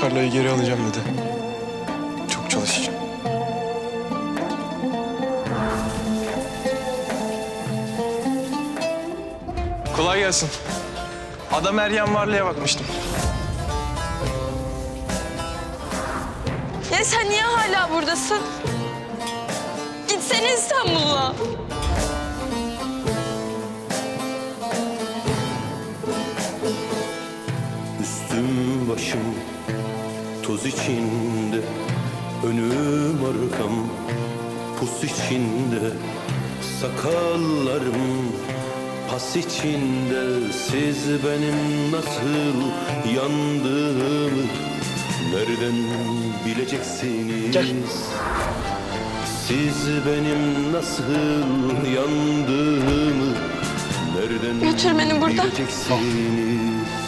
tarlayı geri alacağım dedi. Çok çalışacağım. Kolay gelsin. Ada Meryem Varlı'ya bakmıştım. Ya sen niye hala buradasın? Gitsene İstanbul'a. Üstüm başım toz içinde Önüm arkam pus içinde Sakallarım pas içinde Siz benim nasıl yandığımı Nereden bileceksiniz? Siz benim nasıl yandığımı Nereden Götür beni buradan. bileceksiniz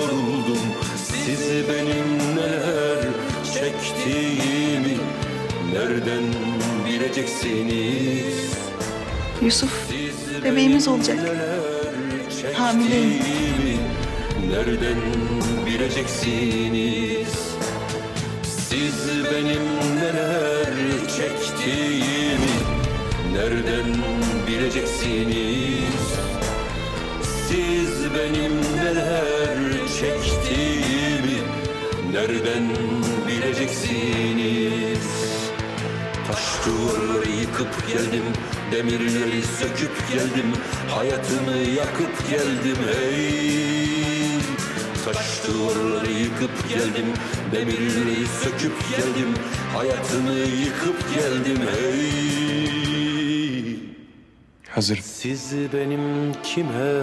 yoruldum. Sizi benim neler çektiğimi nereden bileceksiniz? Yusuf, bebeğimiz olacak. Hamileyim. Nereden bileceksiniz? Siz benim neler çektiğimi Nereden bileceksiniz? Siz benim neler çektiğimi Nereden bileceksiniz? Taş duvarları yıkıp geldim Demirleri söküp geldim Hayatımı yakıp geldim hey Taş duvarları yıkıp geldim Demirleri söküp geldim Hayatımı yıkıp geldim hey Hazırım. siz benim kime